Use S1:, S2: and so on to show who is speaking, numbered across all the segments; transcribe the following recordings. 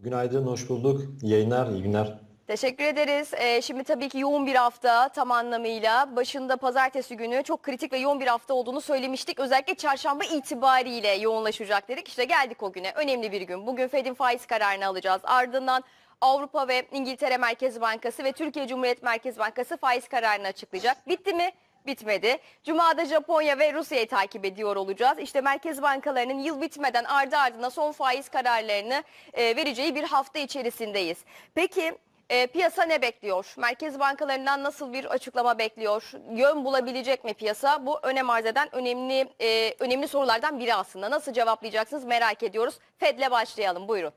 S1: Günaydın, hoş bulduk. Yayınlar, iyi günler.
S2: Teşekkür ederiz. Ee, şimdi tabii ki yoğun bir hafta tam anlamıyla. Başında pazartesi günü çok kritik ve yoğun bir hafta olduğunu söylemiştik. Özellikle çarşamba itibariyle yoğunlaşacak dedik. İşte geldik o güne. Önemli bir gün. Bugün Fed'in faiz kararını alacağız. Ardından Avrupa ve İngiltere Merkez Bankası ve Türkiye Cumhuriyet Merkez Bankası faiz kararını açıklayacak. Bitti mi? Bitmedi. Cuma'da Japonya ve Rusya'yı takip ediyor olacağız. İşte merkez bankalarının yıl bitmeden ardı ardına son faiz kararlarını e, vereceği bir hafta içerisindeyiz. Peki e, piyasa ne bekliyor? Merkez bankalarından nasıl bir açıklama bekliyor? Yön bulabilecek mi piyasa? Bu önem arz eden önemli e, önemli sorulardan biri aslında. Nasıl cevaplayacaksınız merak ediyoruz. Fed'le başlayalım. Buyurun.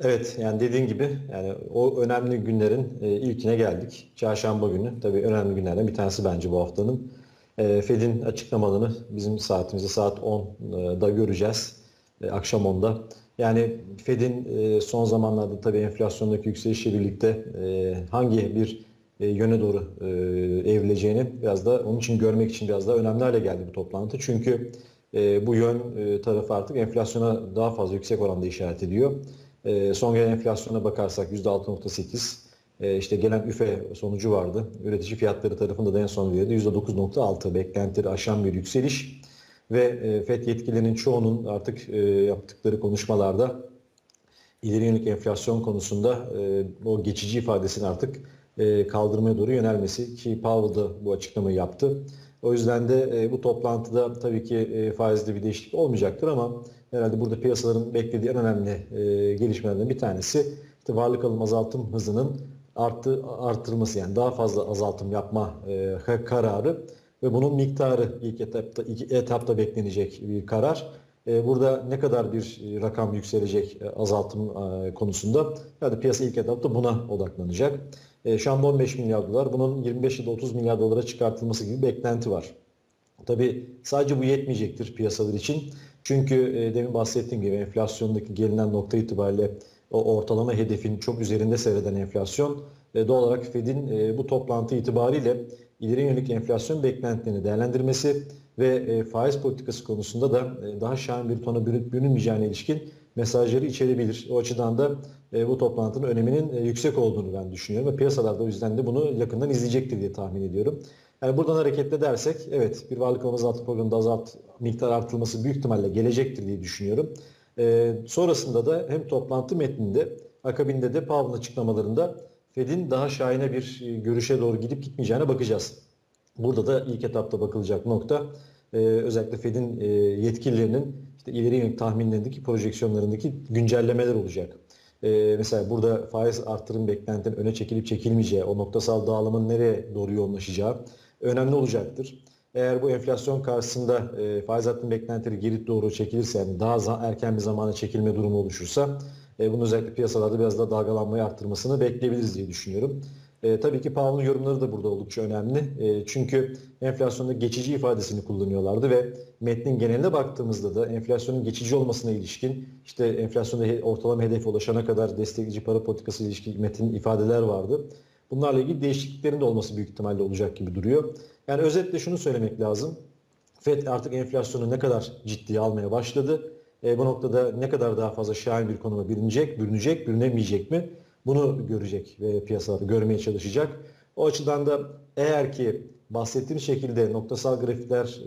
S1: Evet, yani dediğin gibi yani o önemli günlerin e, ilkine geldik. Çarşamba günü. Tabii önemli günlerden bir tanesi bence bu haftanın. E, Fed'in açıklamalarını bizim saatimizde saat 10'da göreceğiz. E, akşam 10'da. Yani Fed'in e, son zamanlarda tabii enflasyondaki yükselişle birlikte e, hangi bir e, yöne doğru e, evrileceğini biraz da onun için görmek için biraz daha önemli hale geldi bu toplantı. Çünkü e, bu yön e, tarafı artık enflasyona daha fazla yüksek oranda işaret ediyor. E, son gelen enflasyona bakarsak %6.8 e, işte gelen üfe sonucu vardı. Üretici fiyatları tarafında da en son veride %9.6 beklentileri aşan bir yükseliş ve e, FED yetkililerinin çoğunun artık e, yaptıkları konuşmalarda ileri yönelik enflasyon konusunda e, o geçici ifadesini artık e, kaldırmaya doğru yönelmesi ki Powell da bu açıklamayı yaptı. O yüzden de e, bu toplantıda tabii ki e, faizde bir değişiklik olmayacaktır ama herhalde burada piyasaların beklediği en önemli e, gelişmelerden bir tanesi işte varlık alım azaltım hızının arttı arttırılması yani daha fazla azaltım yapma e, kararı ve bunun miktarı ilk etapta ilk etapta beklenecek bir karar. E, Burada ne kadar bir e, rakam yükselecek e, azaltım e, konusunda yani piyasa ilk etapta buna odaklanacak. E, Şu anda 15 milyar dolar. Bunun 25 ya da 30 milyar dolara çıkartılması gibi beklenti var. Tabii sadece bu yetmeyecektir piyasalar için. Çünkü e, demin bahsettiğim gibi enflasyondaki gelinen nokta itibariyle o ortalama hedefin çok üzerinde seyreden enflasyon e, doğal olarak Fed'in e, bu toplantı itibariyle ileri yönelik enflasyon beklentilerini değerlendirmesi ve e, faiz politikası konusunda da e, daha şahin bir tona bürün- bürünmeyeceğine ilişkin mesajları içerebilir. O açıdan da e, bu toplantının öneminin e, yüksek olduğunu ben düşünüyorum ve piyasalar da o yüzden de bunu yakından izleyecektir diye tahmin ediyorum. Yani buradan hareketle dersek evet bir varlık alım azaltma programında azalt miktar artırılması büyük ihtimalle gelecektir diye düşünüyorum. E, sonrasında da hem toplantı metninde akabinde de Powell'ın açıklamalarında Fed'in daha şahine bir e, görüşe doğru gidip gitmeyeceğine bakacağız. Burada da ilk etapta bakılacak nokta e, özellikle Fed'in e, yetkililerinin işte ileri yönelik tahminlerindeki projeksiyonlarındaki güncellemeler olacak. E, mesela burada faiz artırım beklentinin öne çekilip çekilmeyeceği, o noktasal dağılımın nereye doğru yoğunlaşacağı önemli olacaktır. Eğer bu enflasyon karşısında e, faiz artırım beklentileri geri doğru çekilirse yani daha erken bir zamana çekilme durumu oluşursa e, bunu özellikle piyasalarda biraz daha dalgalanmayı arttırmasını bekleyebiliriz diye düşünüyorum. E, tabii ki Powell'ın yorumları da burada oldukça önemli. E, çünkü enflasyonda geçici ifadesini kullanıyorlardı ve metnin geneline baktığımızda da enflasyonun geçici olmasına ilişkin işte enflasyonda ortalama hedefe ulaşana kadar destekleyici para politikası ilişkin metin ifadeler vardı. Bunlarla ilgili değişikliklerin de olması büyük ihtimalle olacak gibi duruyor. Yani özetle şunu söylemek lazım. FED artık enflasyonu ne kadar ciddiye almaya başladı. E, bu noktada ne kadar daha fazla şahin bir konuma bürünecek, bürünecek, bürünemeyecek mi? Bunu görecek ve piyasalar görmeye çalışacak. O açıdan da eğer ki bahsettiğim şekilde noktasal grafikler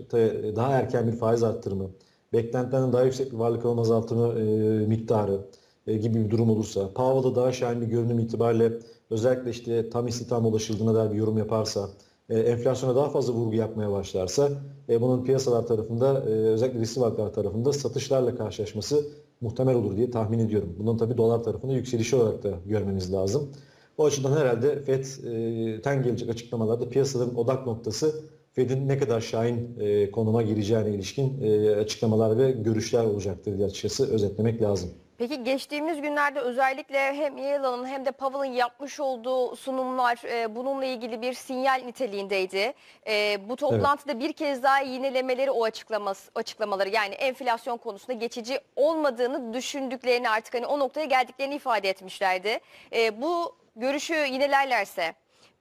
S1: daha erken bir faiz arttırımı, beklentilerden daha yüksek bir varlık alım azaltımı e, miktarı e, gibi bir durum olursa, Powell'da daha şahin bir görünüm itibariyle özellikle işte tam istihdam ulaşıldığına dair bir yorum yaparsa, e, enflasyona daha fazla vurgu yapmaya başlarsa e, bunun piyasalar tarafında e, özellikle riskli varlıklar tarafında satışlarla karşılaşması muhtemel olur diye tahmin ediyorum. Bunun tabii dolar tarafında yükselişi olarak da görmemiz lazım. O açıdan herhalde FED'ten gelecek açıklamalarda piyasaların odak noktası Fed'in ne kadar şahin e, konuma gireceğine ilişkin e, açıklamalar ve görüşler olacaktır diye açıkçası özetlemek lazım.
S2: Peki geçtiğimiz günlerde özellikle hem Yellen'ın hem de Powell'ın yapmış olduğu sunumlar e, bununla ilgili bir sinyal niteliğindeydi. E, bu toplantıda bir kez daha yinelemeleri o açıklaması, açıklamaları yani enflasyon konusunda geçici olmadığını düşündüklerini artık hani o noktaya geldiklerini ifade etmişlerdi. E, bu görüşü yinelerlerse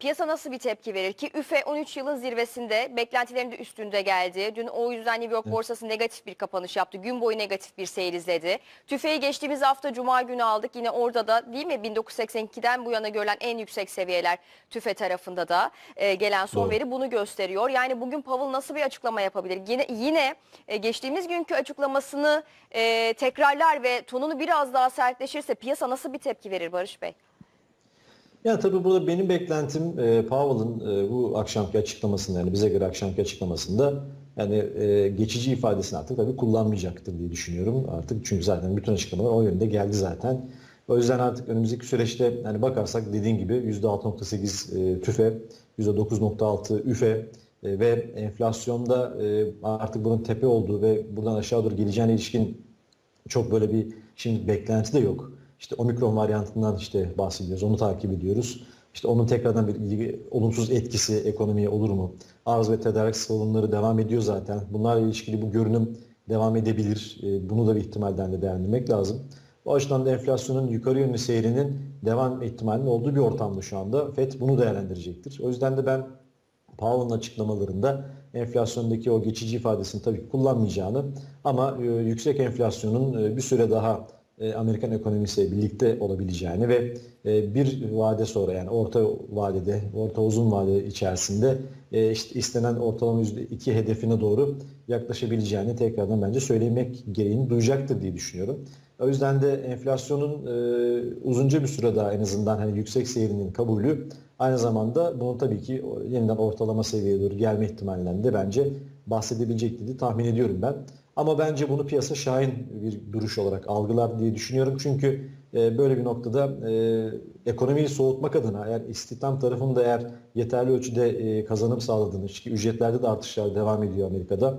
S2: Piyasa nasıl bir tepki verir ki? üfe 13 yılın zirvesinde beklentilerin de üstünde geldi. Dün o yüzden New York borsası negatif bir kapanış yaptı. Gün boyu negatif bir seyir izledi. TÜFE'yi geçtiğimiz hafta Cuma günü aldık. Yine orada da değil mi 1982'den bu yana görülen en yüksek seviyeler TÜFE tarafında da e, gelen son
S1: Doğru.
S2: veri bunu gösteriyor. Yani bugün Powell nasıl bir açıklama yapabilir? Yine yine e, geçtiğimiz günkü açıklamasını e, tekrarlar ve tonunu biraz daha sertleşirse piyasa nasıl bir tepki verir Barış Bey?
S1: Ya tabii burada benim beklentim e, Powell'ın e, bu akşamki açıklamasında yani bize göre akşamki açıklamasında yani e, geçici ifadesini artık tabii kullanmayacaktır diye düşünüyorum artık çünkü zaten bütün açıklamalar o yönde geldi zaten. O yüzden artık önümüzdeki süreçte yani bakarsak dediğin gibi %6.8 e, tüfe, %9.6 üfe e, ve enflasyonda e, artık bunun tepe olduğu ve buradan aşağı doğru geleceğine ilişkin çok böyle bir şimdi beklenti de yok. İşte omikron varyantından işte bahsediyoruz. Onu takip ediyoruz. İşte onun tekrardan bir olumsuz etkisi ekonomiye olur mu? Arz ve tedarik sorunları devam ediyor zaten. Bunlarla ilişkili bu görünüm devam edebilir. E, Bunu da bir ihtimalden de değerlendirmek lazım. O açıdan da enflasyonun yukarı yönlü seyrinin devam ihtimalinin olduğu bir ortamda şu anda. FED bunu değerlendirecektir. O yüzden de ben Powell'ın açıklamalarında enflasyondaki o geçici ifadesini tabii kullanmayacağını ama e, yüksek enflasyonun e, bir süre daha e, Amerikan ekonomisiyle birlikte olabileceğini ve e, bir vade sonra yani orta vadede, orta uzun vade içerisinde e, işte istenen ortalama %2 hedefine doğru yaklaşabileceğini tekrardan bence söylemek gereğini duyacaktır diye düşünüyorum. O yüzden de enflasyonun uzunca bir süre daha en azından hani yüksek seyrinin kabulü aynı zamanda bunun tabii ki yeniden ortalama seviyeye doğru gelme ihtimalinden de bence bahsedebilecektir diye tahmin ediyorum ben. Ama bence bunu piyasa şahin bir duruş olarak algılar diye düşünüyorum. Çünkü e, böyle bir noktada e, ekonomiyi soğutmak adına eğer istihdam tarafında eğer yeterli ölçüde e, kazanım sağladığını, çünkü ücretlerde de artışlar devam ediyor Amerika'da.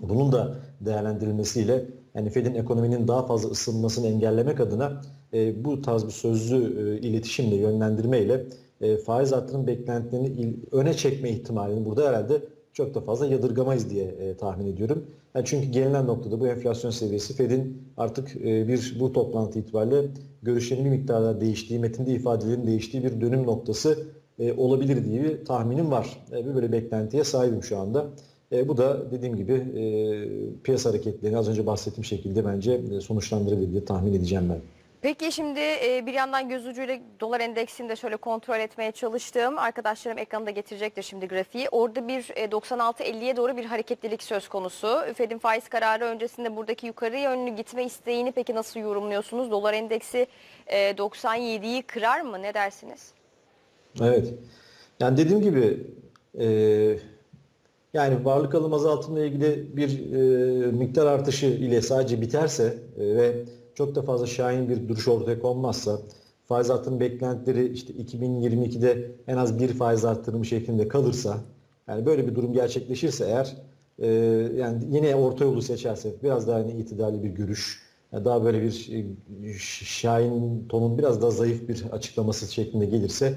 S1: Bunun da değerlendirilmesiyle yani Fed'in ekonominin daha fazla ısınmasını engellemek adına e, bu tarz bir sözlü e, iletişimle, yönlendirmeyle e, faiz artırım beklentilerini il- öne çekme ihtimalini burada herhalde çok da fazla yadırgamayız diye e, tahmin ediyorum. Yani çünkü gelinen noktada bu enflasyon seviyesi Fed'in artık e, bir bu toplantı itibariyle görüşlerinin bir miktarda değiştiği, metinde ifadelerin değiştiği bir dönüm noktası e, olabilir diye bir tahminim var. E, böyle beklentiye sahibim şu anda. E, bu da dediğim gibi e, piyasa hareketlerini az önce bahsettiğim şekilde bence e, sonuçlandırabilir diye tahmin edeceğim ben.
S2: Peki şimdi e, bir yandan göz ucuyla dolar endeksini de şöyle kontrol etmeye çalıştım. Arkadaşlarım ekranda getirecektir şimdi grafiği. Orada bir e, 96.50'ye doğru bir hareketlilik söz konusu. Fed'in faiz kararı öncesinde buradaki yukarı yönlü gitme isteğini peki nasıl yorumluyorsunuz? Dolar endeksi e, 97'yi kırar mı? Ne dersiniz?
S1: Evet. Yani dediğim gibi e, yani varlık alım azaltımla ilgili bir e, miktar artışı ile sadece biterse e, ve çok da fazla şahin bir duruş ortaya konmazsa faiz artırım beklentileri işte 2022'de en az bir faiz artırımı şeklinde kalırsa yani böyle bir durum gerçekleşirse eğer e, yani yine orta yolu seçerse biraz daha hani itidalli bir görüş daha böyle bir e, şahin tonun biraz daha zayıf bir açıklaması şeklinde gelirse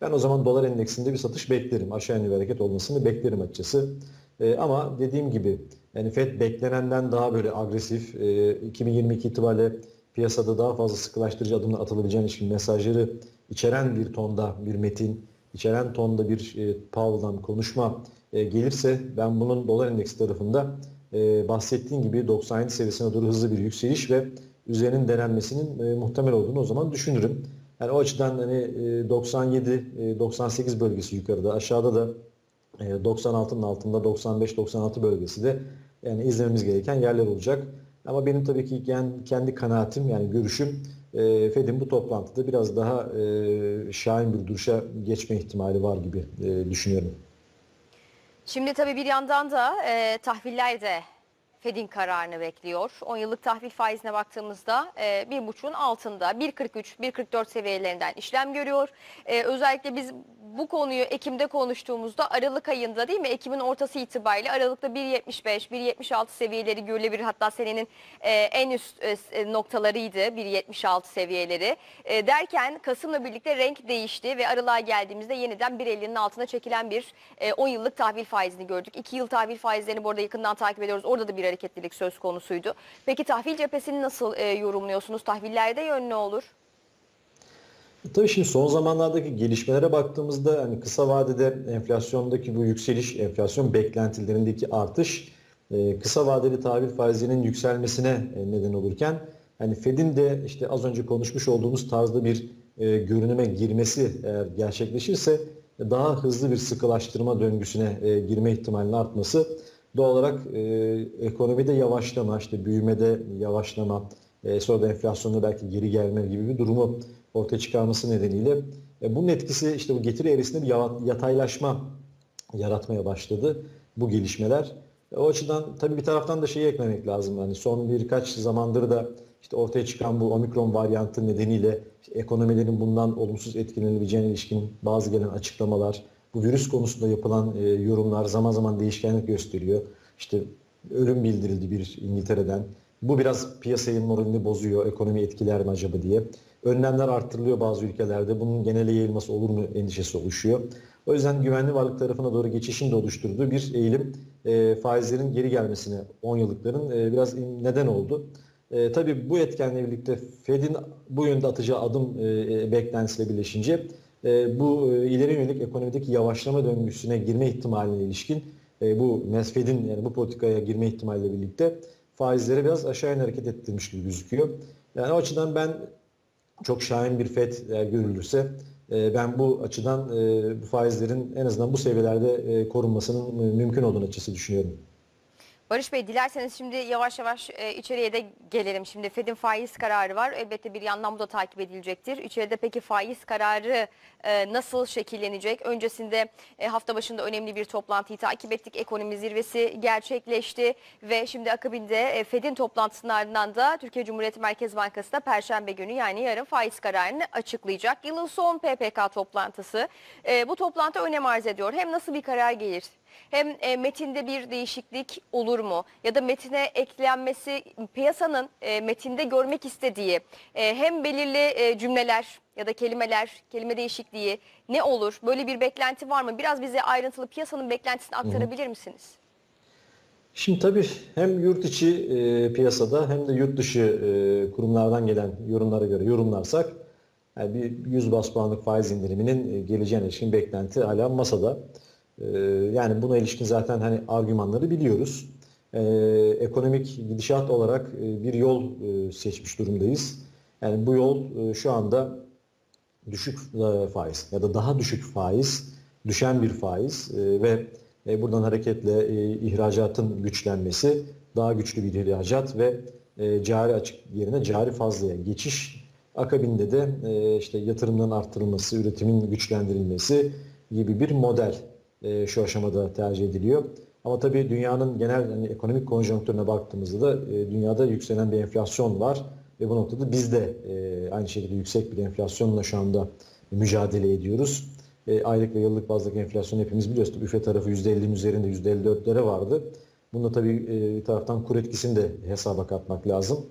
S1: ben o zaman dolar endeksinde bir satış beklerim. Aşağı yönlü bir hareket olmasını beklerim açıkçası. Ee, ama dediğim gibi yani FED beklenenden daha böyle agresif, e, 2022 itibariyle piyasada daha fazla sıkılaştırıcı adımlar atılabileceğine ilişkin mesajları içeren bir tonda bir metin, içeren tonda bir e, Powell'dan konuşma e, gelirse ben bunun dolar endeksi tarafında e, bahsettiğim gibi 97 seviyesine doğru hızlı bir yükseliş ve üzerinin denenmesinin e, muhtemel olduğunu o zaman düşünürüm. Yani o açıdan hani e, 97 e, 98 bölgesi yukarıda, aşağıda da 96'nın altında 95-96 bölgesi de yani izlememiz gereken yerler olacak. Ama benim tabii ki kendi kanaatim yani görüşüm e, Fed'in bu toplantıda biraz daha e, şahin bir duruşa geçme ihtimali var gibi e, düşünüyorum.
S2: Şimdi tabii bir yandan da e, tahviller de Fed'in kararını bekliyor. 10 yıllık tahvil faizine baktığımızda e, bir buçuğun altında 1.43, 1.44 seviyelerinden işlem görüyor. E, özellikle biz bu konuyu Ekim'de konuştuğumuzda Aralık ayında değil mi? Ekim'in ortası itibariyle Aralık'ta 1.75, 1.76 seviyeleri görülebilir. Hatta senenin e, en üst e, s- noktalarıydı 1.76 seviyeleri. E, derken Kasım'la birlikte renk değişti ve Aralık'a geldiğimizde yeniden 1.50'nin altına çekilen bir e, 10 yıllık tahvil faizini gördük. 2 yıl tahvil faizlerini bu arada yakından takip ediyoruz. Orada da bir hareketlilik söz konusuydu. Peki tahvil cephesini nasıl e, yorumluyorsunuz? Tahvillerde yön ne olur?
S1: Tabii şimdi son zamanlardaki gelişmelere baktığımızda hani kısa vadede enflasyondaki bu yükseliş, enflasyon beklentilerindeki artış e, kısa vadeli tahvil faizlerinin yükselmesine e, neden olurken hani Fed'in de işte az önce konuşmuş olduğumuz tarzda bir e, görünüme girmesi eğer gerçekleşirse daha hızlı bir sıkılaştırma döngüsüne e, girme ihtimalinin artması doğal olarak e, ekonomide yavaşlama, işte büyümede yavaşlama, e, sonra da enflasyonda belki geri gelme gibi bir durumu ortaya çıkarması nedeniyle e, bunun etkisi işte bu getiri eğrisinde bir ya- yataylaşma yaratmaya başladı bu gelişmeler. E, O açıdan tabii bir taraftan da şeyi eklemek lazım. Yani son birkaç zamandır da işte ortaya çıkan bu omikron varyantı nedeniyle işte ekonomilerin bundan olumsuz etkilenebileceğine ilişkin bazı gelen açıklamalar, bu virüs konusunda yapılan e, yorumlar zaman zaman değişkenlik gösteriyor. İşte ölüm bildirildi bir İngiltere'den. Bu biraz piyasayı moralini bozuyor, ekonomi etkiler mi acaba diye. Önlemler arttırılıyor bazı ülkelerde. Bunun genele yayılması olur mu endişesi oluşuyor. O yüzden güvenli varlık tarafına doğru geçişin de oluşturduğu bir eğilim e, faizlerin geri gelmesine 10 yıllıkların e, biraz neden oldu. E, tabii bu etkenle birlikte Fed'in bu yönde atacağı adım e, e, beklentisiyle birleşince bu e, ileri yönelik ekonomideki yavaşlama döngüsüne girme ihtimaline ilişkin e, bu Fed'in yani bu politikaya girme ihtimaliyle birlikte faizleri biraz aşağı yönlü hareket ettirmiş gibi gözüküyor. Yani o açıdan ben çok şahin bir FED eğer görülürse e, ben bu açıdan bu faizlerin en azından bu seviyelerde korunmasının mümkün olduğunu açısı düşünüyorum.
S2: Barış Bey dilerseniz şimdi yavaş yavaş e, içeriye de gelelim. Şimdi Fed'in faiz kararı var. Elbette bir yandan bu da takip edilecektir. İçeride peki faiz kararı e, nasıl şekillenecek? Öncesinde e, hafta başında önemli bir toplantıyı takip ettik. Ekonomi zirvesi gerçekleşti ve şimdi akabinde e, Fed'in toplantısının ardından da Türkiye Cumhuriyet Merkez Bankası da Perşembe günü yani yarın faiz kararını açıklayacak. Yılın son PPK toplantısı. E, bu toplantı önem arz ediyor. Hem nasıl bir karar gelir? Hem e, metinde bir değişiklik olur mu? Ya da metine eklenmesi piyasanın e, metinde görmek istediği e, hem belirli e, cümleler ya da kelimeler, kelime değişikliği ne olur? Böyle bir beklenti var mı? Biraz bize ayrıntılı piyasanın beklentisini aktarabilir misiniz?
S1: Şimdi tabii hem yurt içi e, piyasada hem de yurt dışı e, kurumlardan gelen yorumlara göre yorumlarsak yani bir 100 bas puanlık faiz indiriminin e, geleceğine ilişkin beklenti hala masada. E, yani buna ilişkin zaten hani argümanları biliyoruz. E, ekonomik gidişat olarak e, bir yol e, seçmiş durumdayız. Yani bu yol e, şu anda düşük faiz ya da daha düşük faiz, düşen bir faiz ve buradan hareketle ihracatın güçlenmesi, daha güçlü bir ihracat ve cari açık yerine cari fazlaya geçiş akabinde de işte yatırımların arttırılması, üretimin güçlendirilmesi gibi bir model e, şu aşamada tercih ediliyor. Ama tabii dünyanın genel hani, ekonomik konjonktürüne baktığımızda da e, dünyada yükselen bir enflasyon var ve bu noktada biz de e, aynı şekilde yüksek bir enflasyonla şu anda mücadele ediyoruz. E, aylık ve yıllık bazdaki enflasyon hepimiz biliyoruz. Üfe tarafı %50'nin üzerinde %54'lere vardı. Bunda tabii e, bir taraftan kur etkisini de hesaba katmak lazım.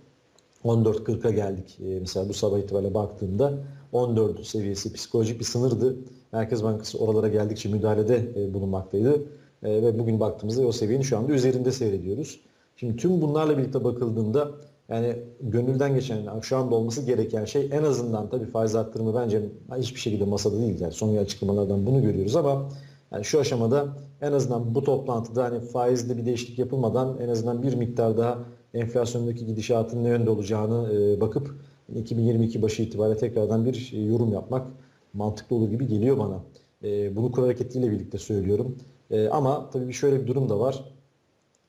S1: 14.40'a geldik. E, mesela bu sabah itibariyle baktığımda 14 seviyesi psikolojik bir sınırdı. Merkez Bankası oralara geldikçe müdahalede e, bulunmaktaydı. E, ve bugün baktığımızda o seviyenin şu anda üzerinde seyrediyoruz. Şimdi tüm bunlarla birlikte bakıldığında yani gönülden geçen, şu anda olması gereken şey en azından tabii faiz arttırımı bence hiçbir şekilde masada değil. Yani son açıklamalardan bunu görüyoruz ama yani şu aşamada en azından bu toplantıda hani faizde bir değişiklik yapılmadan en azından bir miktar daha enflasyondaki gidişatın ne yönde olacağını e, bakıp 2022 başı itibariyle tekrardan bir yorum yapmak mantıklı olur gibi geliyor bana. E, bunu kur hareketiyle birlikte söylüyorum. E, ama tabii şöyle bir durum da var.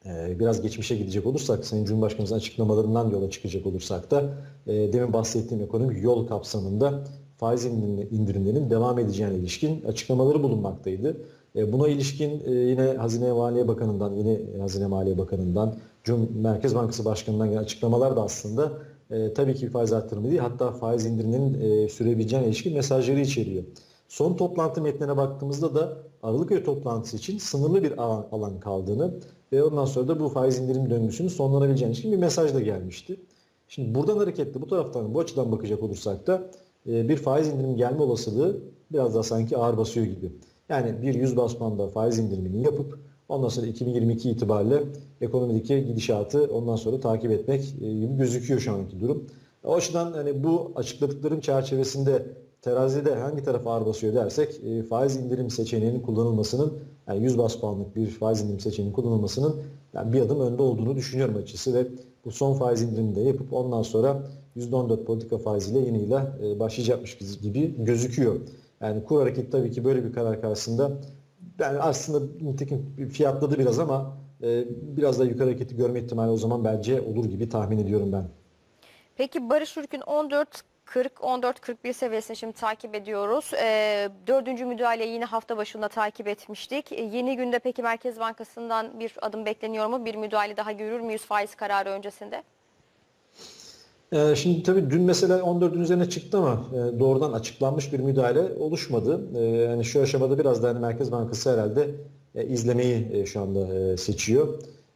S1: Ee, biraz geçmişe gidecek olursak, Sayın Cumhurbaşkanımızın açıklamalarından yola çıkacak olursak da e, demin bahsettiğim ekonomik yol kapsamında faiz indirimlerinin devam edeceğine ilişkin açıklamaları bulunmaktaydı. E, Buna ilişkin e, yine Hazine Maliye Bakanı'ndan, yine Hazine Maliye Bakanı'ndan, Cum Merkez Bankası Başkanı'ndan gelen açıklamalar da aslında e, tabii ki faiz arttırımı değil, hatta faiz indiriminin e, sürebileceğine ilişkin mesajları içeriyor. Son toplantı metnine baktığımızda da Aralık ayı toplantısı için sınırlı bir alan, alan kaldığını ve ondan sonra da bu faiz indirim döngüsünün sonlanabileceğine ilişkin bir mesaj da gelmişti. Şimdi buradan hareketle bu taraftan bu açıdan bakacak olursak da e, bir faiz indirim gelme olasılığı biraz daha sanki ağır basıyor gibi. Yani bir 100 bas faiz indirimini yapıp ondan sonra 2022 itibariyle ekonomideki gidişatı ondan sonra takip etmek e, gibi gözüküyor şu anki durum. O açıdan hani bu açıkladıklarım çerçevesinde terazide hangi taraf ağır basıyor dersek e, faiz indirim seçeneğinin kullanılmasının yani 100 bas puanlık bir faiz indirim seçeneğinin kullanılmasının yani bir adım önde olduğunu düşünüyorum açıkçası ve bu son faiz indirimini de yapıp ondan sonra %14 politika faiziyle yeniyle e, başlayacakmış gibi gözüküyor. Yani kur hareketi tabii ki böyle bir karar karşısında yani aslında nitekim fiyatladı biraz ama e, biraz da yukarı hareketi görme ihtimali o zaman bence olur gibi tahmin ediyorum ben.
S2: Peki Barış Ürk'ün 14 40-14-41 seviyesini şimdi takip ediyoruz. Ee, dördüncü müdahaleyi yine hafta başında takip etmiştik. Ee, yeni günde peki Merkez Bankası'ndan bir adım bekleniyor mu? Bir müdahale daha görür müyüz faiz kararı öncesinde?
S1: Ee, Şimdi tabii dün mesela 14'ün üzerine çıktı ama e, doğrudan açıklanmış bir müdahale oluşmadı. Ee, Yani şu aşamada biraz da hani Merkez Bankası herhalde e, izlemeyi e, şu anda seçiyor.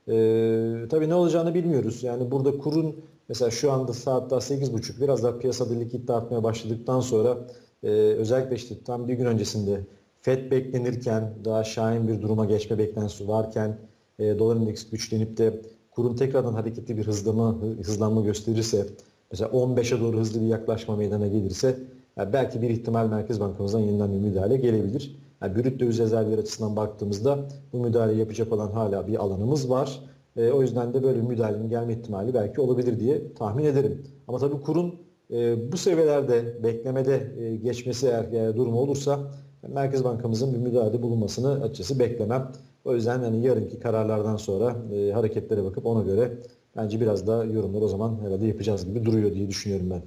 S1: Ee, Tabii ne olacağını bilmiyoruz. Yani burada kurun mesela şu anda saat daha 8.30 biraz daha piyasada likidite artmaya başladıktan sonra e, özellikle işte tam bir gün öncesinde FED beklenirken daha şahin bir duruma geçme beklentisi varken dolar endeksi güçlenip de kurun tekrardan hareketli bir hızlanma, hızlanma gösterirse mesela 15'e doğru hızlı bir yaklaşma meydana gelirse yani belki bir ihtimal Merkez Bankamızdan yeniden bir müdahale gelebilir. Yani brüt döviz rezervleri açısından baktığımızda bu müdahale yapacak olan hala bir alanımız var. E, o yüzden de böyle bir müdahalenin gelme ihtimali belki olabilir diye tahmin ederim. Ama tabii kurun e, bu seviyelerde beklemede e, geçmesi eğer e, durumu olursa Merkez Bankamızın bir müdahalede bulunmasını açıkçası beklemem. O yüzden hani yarınki kararlardan sonra e, hareketlere bakıp ona göre bence biraz daha yorumlar o zaman herhalde yapacağız gibi duruyor diye düşünüyorum ben.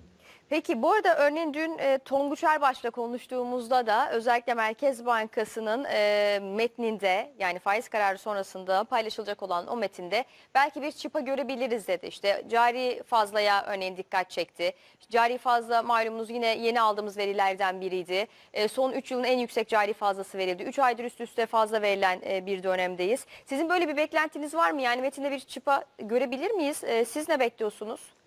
S2: Peki bu arada örneğin dün e, Tonguç Erbaş'la konuştuğumuzda da özellikle Merkez Bankası'nın e, metninde yani faiz kararı sonrasında paylaşılacak olan o metinde belki bir çıpa görebiliriz dedi. İşte cari fazlaya örneğin dikkat çekti. Cari fazla malumunuz yine yeni aldığımız verilerden biriydi. E, son 3 yılın en yüksek cari fazlası verildi. 3 aydır üst üste fazla verilen e, bir dönemdeyiz. Sizin böyle bir beklentiniz var mı? Yani metinde bir çıpa görebilir miyiz? E, siz ne bekliyorsunuz?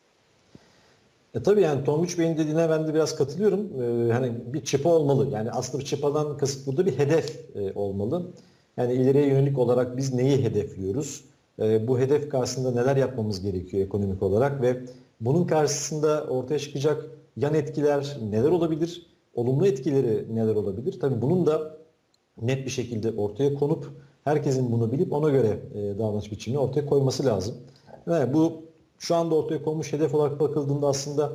S1: E tabii yani Tonguç Bey'in dediğine ben de biraz katılıyorum. Ee, hani bir çıpa olmalı. Yani aslında bir çıpadan kasıt burada bir hedef e, olmalı. Yani ileriye yönelik olarak biz neyi hedefliyoruz? E, bu hedef karşısında neler yapmamız gerekiyor ekonomik olarak ve bunun karşısında ortaya çıkacak yan etkiler neler olabilir? Olumlu etkileri neler olabilir? Tabii bunun da net bir şekilde ortaya konup herkesin bunu bilip ona göre e, davranış biçimini ortaya koyması lazım. Yani bu şu anda ortaya konmuş hedef olarak bakıldığında aslında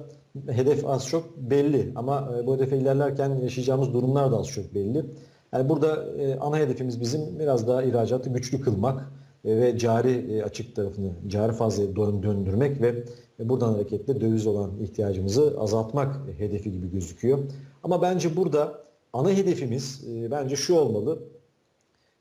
S1: hedef az çok belli ama e, bu hedefe ilerlerken yaşayacağımız durumlar da az çok belli. Yani burada e, ana hedefimiz bizim biraz daha ihracatı güçlü kılmak e, ve cari açık tarafını, cari fazlayı dön- döndürmek ve buradan hareketle döviz olan ihtiyacımızı azaltmak hedefi gibi gözüküyor. Ama bence burada ana hedefimiz bence şu olmalı.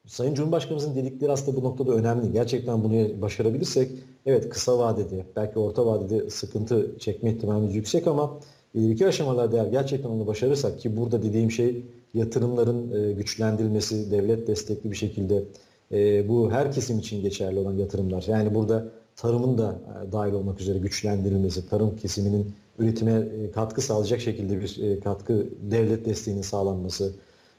S1: Sayın Cumhurbaşkanımızın dedikleri aslında bu noktada önemli. Gerçekten bunu başarabilirsek evet kısa vadede belki orta vadede sıkıntı çekme ihtimalimiz yüksek ama ileriki aşamalarda eğer gerçekten onu başarırsak ki burada dediğim şey yatırımların e, güçlendirilmesi, devlet destekli bir şekilde e, bu her kesim için geçerli olan yatırımlar. Yani burada tarımın da e, dahil olmak üzere güçlendirilmesi, tarım kesiminin üretime katkı sağlayacak şekilde bir katkı devlet desteğinin sağlanması,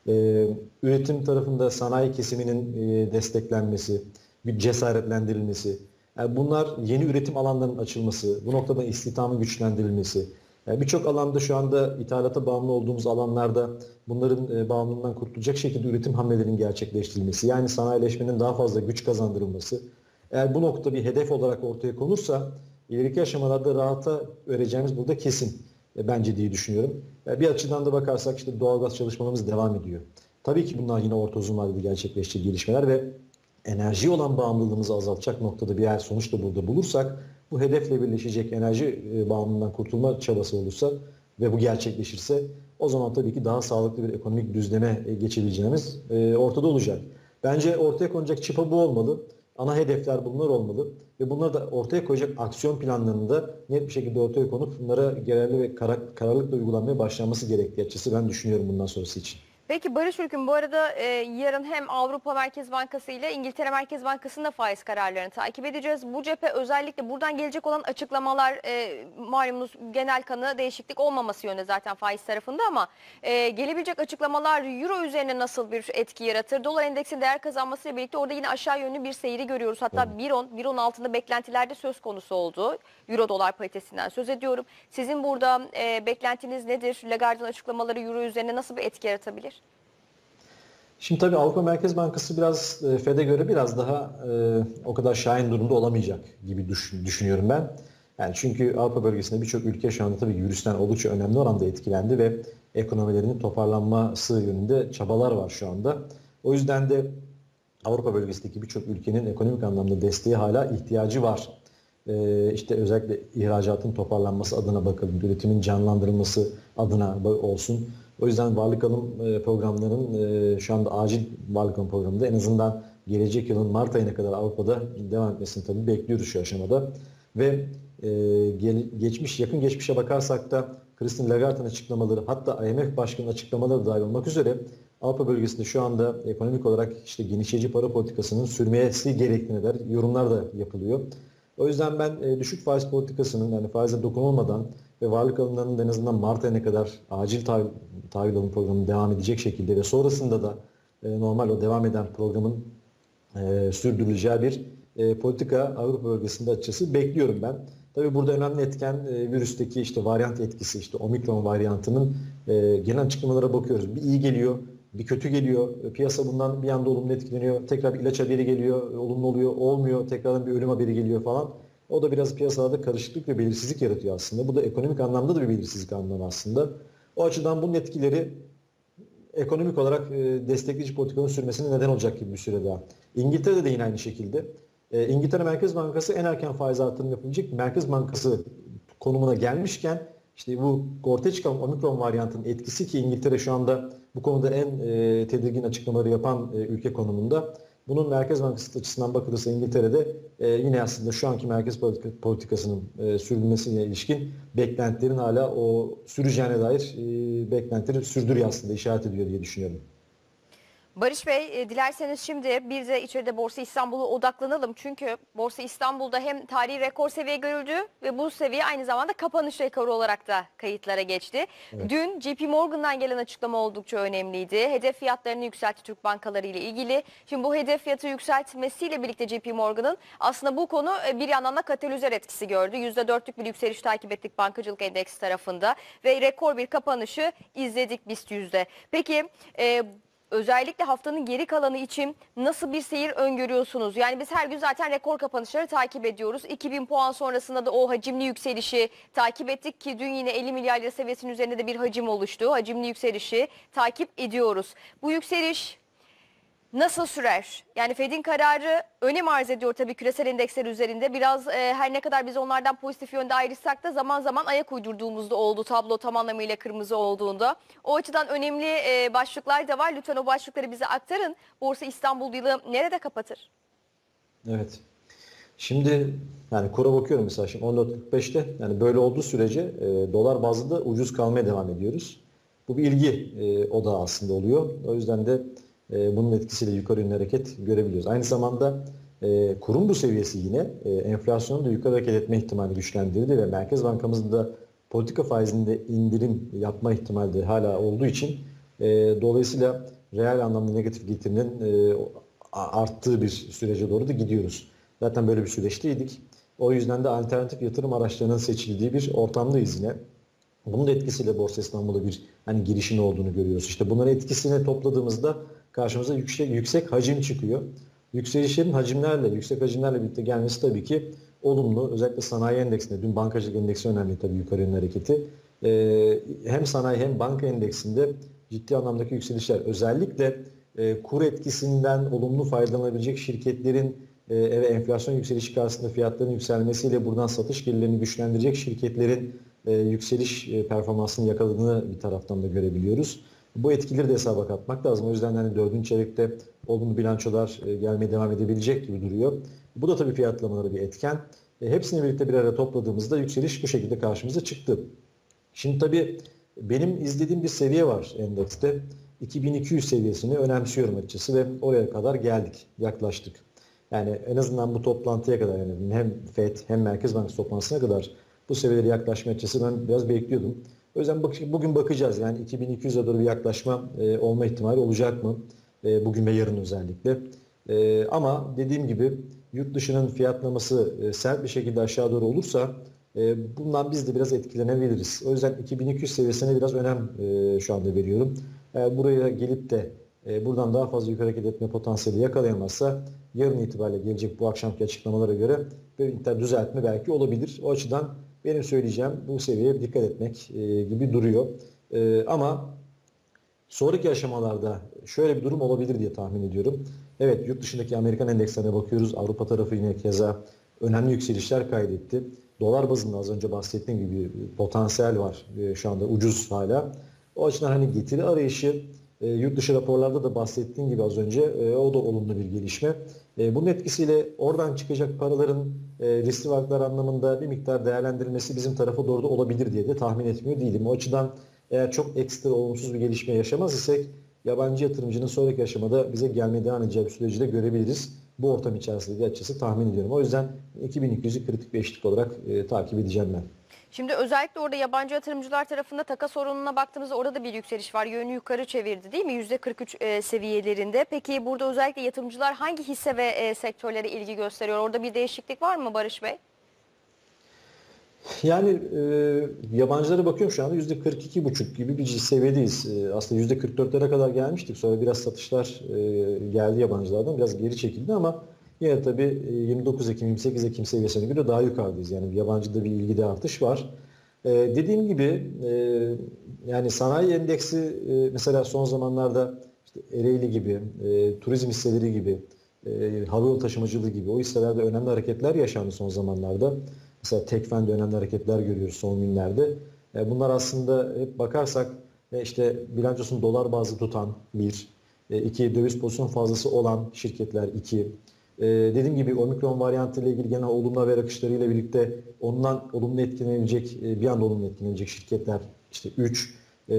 S1: ee, üretim tarafında sanayi kesiminin e, desteklenmesi, bir cesaretlendirilmesi, yani bunlar yeni üretim alanlarının açılması, bu noktada istihdamın güçlendirilmesi, yani birçok alanda şu anda ithalata bağımlı olduğumuz alanlarda bunların e, bağımlılığından kurtulacak şekilde üretim hamlelerinin gerçekleştirilmesi, yani sanayileşmenin daha fazla güç kazandırılması, eğer bu nokta bir hedef olarak ortaya konursa ileriki aşamalarda rahata vereceğimiz burada kesin. e, bence diye düşünüyorum. E, Bir açıdan da bakarsak işte doğalgaz çalışmalarımız devam ediyor. Tabii ki bunlar yine orta uzun vadede gerçekleşecek gelişmeler ve enerji olan bağımlılığımızı azaltacak noktada bir yer sonuç da burada bulursak bu hedefle birleşecek enerji e, bağımlılığından kurtulma çabası olursa ve bu gerçekleşirse o zaman tabii ki daha sağlıklı bir ekonomik düzleme e, geçebileceğimiz e, ortada olacak. Bence ortaya konacak çıpa bu olmalı. Ana hedefler bunlar olmalı ve bunları da ortaya koyacak aksiyon planlarını da net bir şekilde ortaya konup bunlara genelde ve karar, kararlılıkla uygulanmaya başlanması gerektiği açısı ben düşünüyorum bundan sonrası için.
S2: Peki Barış Ülkün bu arada e, yarın hem Avrupa Merkez Bankası ile İngiltere Merkez Bankası'nın da faiz kararlarını takip edeceğiz. Bu cephe özellikle buradan gelecek olan açıklamalar e, malumunuz genel kanı değişiklik olmaması yönünde zaten faiz tarafında ama e, gelebilecek açıklamalar Euro üzerine nasıl bir etki yaratır? Dolar endeksinin değer kazanmasıyla birlikte orada yine aşağı yönlü bir seyri görüyoruz. Hatta 1.10, 1.10 altında beklentilerde söz konusu oldu. Euro dolar paritesinden söz ediyorum. Sizin burada e, beklentiniz nedir? Lagarde'ın açıklamaları Euro üzerine nasıl bir etki yaratabilir?
S1: Şimdi tabii Avrupa Merkez Bankası biraz e, Fed'e göre biraz daha e, o kadar şahin durumda olamayacak gibi düşün- düşünüyorum ben. Yani çünkü Avrupa bölgesinde birçok ülke şu anda tabii virüsten oldukça önemli oranda etkilendi ve ekonomilerinin toparlanması yönünde çabalar var şu anda. O yüzden de Avrupa bölgesindeki birçok ülkenin ekonomik anlamda desteği hala ihtiyacı var. Ee, işte özellikle ihracatın toparlanması adına bakalım, üretimin canlandırılması adına olsun. O yüzden varlık alım e, programlarının e, şu anda acil varlık alım programında en azından gelecek yılın Mart ayına kadar Avrupa'da devam etmesini tabii bekliyoruz şu aşamada. Ve e, geçmiş yakın geçmişe bakarsak da Christine Lagarde'ın açıklamaları hatta IMF Başkanı'nın açıklamaları dahil olmak üzere Avrupa bölgesinde şu anda ekonomik olarak işte genişleyici para politikasının sürmesi gerektiğine dair yorumlar da yapılıyor. O yüzden ben düşük faiz politikasının yani faize dokunulmadan ve varlık alımlarının en azından Mart ayına kadar acil tahvil, tahvil alım programı devam edecek şekilde ve sonrasında da e, normal o devam eden programın e, sürdürüleceği bir e, politika Avrupa bölgesinde açıkçası bekliyorum ben. Tabii burada önemli etken e, virüsteki işte varyant etkisi, işte omikron varyantının e, gelen açıklamalara bakıyoruz. Bir iyi geliyor, bir kötü geliyor. E, Piyasa bundan bir anda olumlu etkileniyor. Tekrar bir ilaç haberi geliyor, e, olumlu oluyor, olmuyor. Tekrardan bir ölüm haberi geliyor falan. O da biraz piyasalarda karışıklık ve belirsizlik yaratıyor aslında. Bu da ekonomik anlamda da bir belirsizlik anlamı aslında. O açıdan bunun etkileri ekonomik olarak e, destekleyici politikanın sürmesine neden olacak gibi bir süre daha. İngiltere'de de yine aynı şekilde. E, İngiltere Merkez Bankası en erken faiz artırımı yapılacak Merkez Bankası konumuna gelmişken işte bu ortaya çıkan omikron varyantının etkisi ki İngiltere şu anda bu konuda en e, tedirgin açıklamaları yapan ülke konumunda. Bunun Merkez Bankası açısından bakılırsa İngiltere'de e, yine aslında şu anki merkez politika- politikasının e, sürdürülmesine ilişkin beklentilerin hala o süreceğine dair e, beklentileri sürdürüyor aslında işaret ediyor diye düşünüyorum.
S2: Barış Bey, e, dilerseniz şimdi bir de içeride Borsa İstanbul'a odaklanalım. Çünkü Borsa İstanbul'da hem tarihi rekor seviye görüldü ve bu seviye aynı zamanda kapanış rekoru olarak da kayıtlara geçti. Dün JP Morgan'dan gelen açıklama oldukça önemliydi. Hedef fiyatlarını yükseltti Türk bankaları ile ilgili. Şimdi bu hedef fiyatı yükseltmesiyle birlikte JP Morgan'ın aslında bu konu e, bir yandan da katalizör etkisi gördü. %4'lük bir yükseliş takip ettik bankacılık endeksi tarafında ve rekor bir kapanışı izledik BIST yüzde. Peki e, Özellikle haftanın geri kalanı için nasıl bir seyir öngörüyorsunuz? Yani biz her gün zaten rekor kapanışları takip ediyoruz. 2000 puan sonrasında da o hacimli yükselişi takip ettik ki dün yine 50 milyar lira seviyesinin üzerinde de bir hacim oluştu. Hacimli yükselişi takip ediyoruz. Bu yükseliş nasıl sürer? Yani Fed'in kararı önem arz ediyor tabii küresel endeksler üzerinde. Biraz e, her ne kadar biz onlardan pozitif yönde ayrışsak da zaman zaman ayak uydurduğumuzda oldu tablo tam anlamıyla kırmızı olduğunda. O açıdan önemli e, başlıklar da var. Lütfen o başlıkları bize aktarın. Borsa İstanbul yılı nerede kapatır?
S1: Evet. Şimdi yani kura bakıyorum mesela şimdi 14.45'te yani böyle olduğu sürece e, dolar bazında ucuz kalmaya devam ediyoruz. Bu bir ilgi e, odağı aslında oluyor. O yüzden de e, bunun etkisiyle yukarı yönlü hareket görebiliyoruz. Aynı zamanda e, kurun bu seviyesi yine e, enflasyonun da yukarı hareket etme ihtimali güçlendirdi ve Merkez Bankamızın da politika faizinde indirim yapma ihtimali hala olduğu için e, dolayısıyla reel anlamda negatif getirinin e, arttığı bir sürece doğru da gidiyoruz. Zaten böyle bir süreçteydik. O yüzden de alternatif yatırım araçlarının seçildiği bir ortamdayız yine. Bunun da etkisiyle Borsa İstanbul'a bir hani girişin olduğunu görüyoruz. İşte bunların etkisini topladığımızda karşımıza yüksek, yüksek hacim çıkıyor. Yükselişlerin hacimlerle, yüksek hacimlerle birlikte gelmesi tabii ki olumlu. Özellikle sanayi endeksinde, dün bankacılık endeksi önemli tabii yukarı yönlü hareketi. Ee, hem sanayi hem banka endeksinde ciddi anlamdaki yükselişler. Özellikle e, kur etkisinden olumlu faydalanabilecek şirketlerin e, ve enflasyon yükselişi karşısında fiyatların yükselmesiyle buradan satış gelirlerini güçlendirecek şirketlerin e, yükseliş e, performansını yakaladığını bir taraftan da görebiliyoruz. Bu etkileri de hesaba katmak lazım. O yüzden hani dördüncü çeyrekte olumlu bilançolar e, gelmeye devam edebilecek gibi duruyor. Bu da tabii fiyatlamaları bir etken. E, hepsini birlikte bir araya topladığımızda yükseliş bu şekilde karşımıza çıktı. Şimdi tabii benim izlediğim bir seviye var endekste. 2200 seviyesini önemsiyorum açıkçası ve oraya kadar geldik, yaklaştık. Yani en azından bu toplantıya kadar yani hem FED hem Merkez Bankası toplantısına kadar bu seviyelere yaklaşma açıkçası ben biraz bekliyordum. O yüzden bak, bugün bakacağız yani 2200'e doğru bir yaklaşma e, olma ihtimali olacak mı? E, bugün ve yarın özellikle. E, ama dediğim gibi yurt dışının fiyatlaması e, sert bir şekilde aşağı doğru olursa e, bundan biz de biraz etkilenebiliriz. O yüzden 2200 seviyesine biraz önem e, şu anda veriyorum. Eğer buraya gelip de e, buradan daha fazla yukarı hareket etme potansiyeli yakalayamazsa yarın itibariyle gelecek bu akşamki açıklamalara göre bir düzeltme belki olabilir. O açıdan benim söyleyeceğim bu seviyeye dikkat etmek e, gibi duruyor. E, ama sonraki aşamalarda şöyle bir durum olabilir diye tahmin ediyorum. Evet yurt dışındaki Amerikan endekslerine bakıyoruz. Avrupa tarafı yine keza önemli yükselişler kaydetti. Dolar bazında az önce bahsettiğim gibi potansiyel var e, şu anda ucuz hala. O açıdan hani getiri arayışı e, yurt dışı raporlarda da bahsettiğim gibi az önce e, o da olumlu bir gelişme. E, bunun etkisiyle oradan çıkacak paraların e, riskli varlıklar anlamında bir miktar değerlendirilmesi bizim tarafa doğru da olabilir diye de tahmin etmiyor değilim. O açıdan eğer çok ekstra olumsuz bir gelişme yaşamaz isek yabancı yatırımcının sonraki aşamada bize gelmeye devam edeceği bir süreci de görebiliriz. Bu ortam içerisinde de açıkçası tahmin ediyorum. O yüzden 2200'ü kritik bir eşlik olarak e, takip edeceğim ben.
S2: Şimdi özellikle orada yabancı yatırımcılar tarafında takas oranına baktığımızda orada da bir yükseliş var. Yönü yukarı çevirdi değil mi? %43 e, seviyelerinde. Peki burada özellikle yatırımcılar hangi hisse ve e, sektörlere ilgi gösteriyor? Orada bir değişiklik var mı Barış Bey?
S1: Yani e, yabancılara bakıyorum şu anda %42,5 gibi bir seviyedeyiz. E, aslında %44'lere kadar gelmiştik. Sonra biraz satışlar e, geldi yabancılardan. Biraz geri çekildi ama yine tabii e, 29 Ekim, 28 Ekim seviyesine göre daha yukarıdayız. Yani yabancıda bir ilgide artış var. E, dediğim gibi e, yani sanayi endeksi e, mesela son zamanlarda işte Ereğli gibi, e, turizm hisseleri gibi, e, havayolu taşımacılığı gibi o hisselerde önemli hareketler yaşandı son zamanlarda. Mesela Tekfen'de önemli hareketler görüyoruz son günlerde. E, bunlar aslında hep bakarsak e, işte bilançosunu dolar bazlı tutan bir, e, iki döviz pozisyon fazlası olan şirketler iki. E, dediğim gibi omikron varyantı ile ilgili genel olumlu haber akışlarıyla birlikte ondan olumlu etkilenebilecek, e, bir anda olumlu etkilenecek şirketler işte üç. E,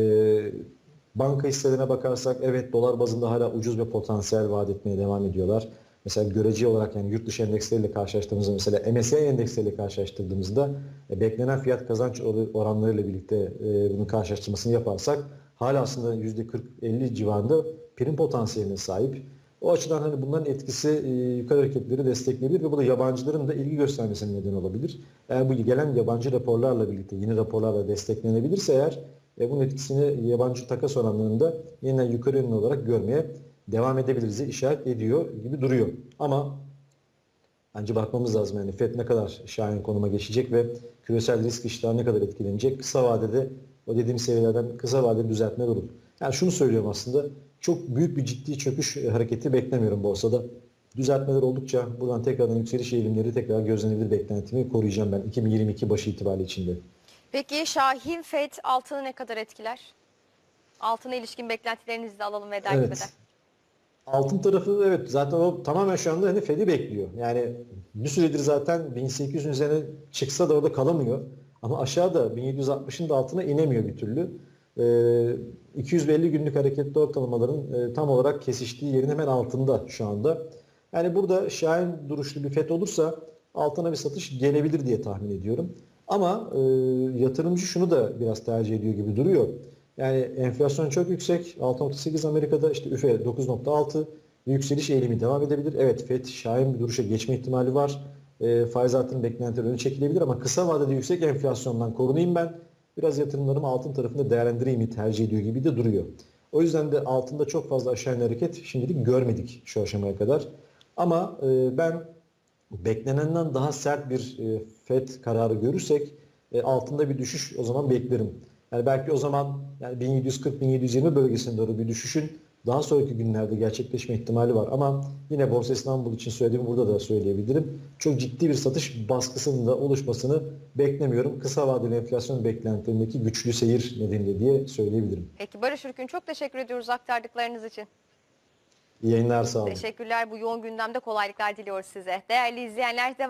S1: banka hisselerine bakarsak evet dolar bazında hala ucuz ve potansiyel vaat etmeye devam ediyorlar. Mesela görece olarak yani yurt dışı endeksleriyle karşılaştırdığımızda mesela MSCI endeksleriyle karşılaştırdığımızda e, beklenen fiyat kazanç or- oranlarıyla birlikte e, bunun karşılaştırmasını yaparsak hala aslında %40-50 civarında prim potansiyeline sahip. O açıdan hani bunların etkisi e, yukarı hareketleri destekleyebilir ve bu da yabancıların da ilgi göstermesine neden olabilir. Eğer bu gelen yabancı raporlarla birlikte yeni raporlarla desteklenebilirse eğer e, bunun etkisini yabancı takas oranlarında yeniden yukarı yönlü olarak görmeye devam edebiliriz işaret ediyor gibi duruyor. Ama bence bakmamız lazım yani FED ne kadar şahin konuma geçecek ve küresel risk iştahı ne kadar etkilenecek. Kısa vadede o dediğim seviyelerden kısa vadeli düzeltmeler olur. Yani şunu söylüyorum aslında çok büyük bir ciddi çöküş hareketi beklemiyorum borsada. Düzeltmeler oldukça buradan tekrardan yükseliş eğilimleri tekrar gözlenebilir beklentimi koruyacağım ben 2022 başı itibariyle içinde.
S2: Peki Şahin FED altını ne kadar etkiler? Altına ilişkin beklentilerinizi de alalım veda
S1: Evet.
S2: etmeden.
S1: Altın tarafı evet zaten o tamamen şu anda hani Fed'i bekliyor. Yani bir süredir zaten 1800'ün üzerine çıksa da orada kalamıyor. Ama aşağıda 1760'ın da altına inemiyor bir türlü. Ee, 250 günlük hareketli ortalamaların e, tam olarak kesiştiği yerin hemen altında şu anda. Yani burada şahin duruşlu bir FED olursa altına bir satış gelebilir diye tahmin ediyorum. Ama e, yatırımcı şunu da biraz tercih ediyor gibi duruyor. Yani enflasyon çok yüksek. 6.8 Amerika'da işte üfe 9.6 bir yükseliş eğilimi devam edebilir. Evet FED şahin bir duruşa geçme ihtimali var. E, faiz artırım beklentileri öne çekilebilir ama kısa vadede yüksek enflasyondan korunayım ben. Biraz yatırımlarımı altın tarafında değerlendireyim tercih ediyor gibi de duruyor. O yüzden de altında çok fazla aşağı yönlü hareket şimdilik görmedik şu aşamaya kadar. Ama e, ben beklenenden daha sert bir e, FED kararı görürsek e, altında bir düşüş o zaman beklerim. Yani belki o zaman yani 1740-1720 bölgesine doğru bir düşüşün daha sonraki günlerde gerçekleşme ihtimali var. Ama yine Borsa İstanbul için söylediğimi burada da söyleyebilirim. Çok ciddi bir satış baskısının da oluşmasını beklemiyorum. Kısa vadeli enflasyon beklentilerindeki güçlü seyir nedeniyle diye söyleyebilirim.
S2: Peki Barış Ürkün çok teşekkür ediyoruz aktardıklarınız için.
S1: İyi yayınlar sağ olun.
S2: Teşekkürler bu yoğun gündemde kolaylıklar diliyoruz size. Değerli izleyenler devam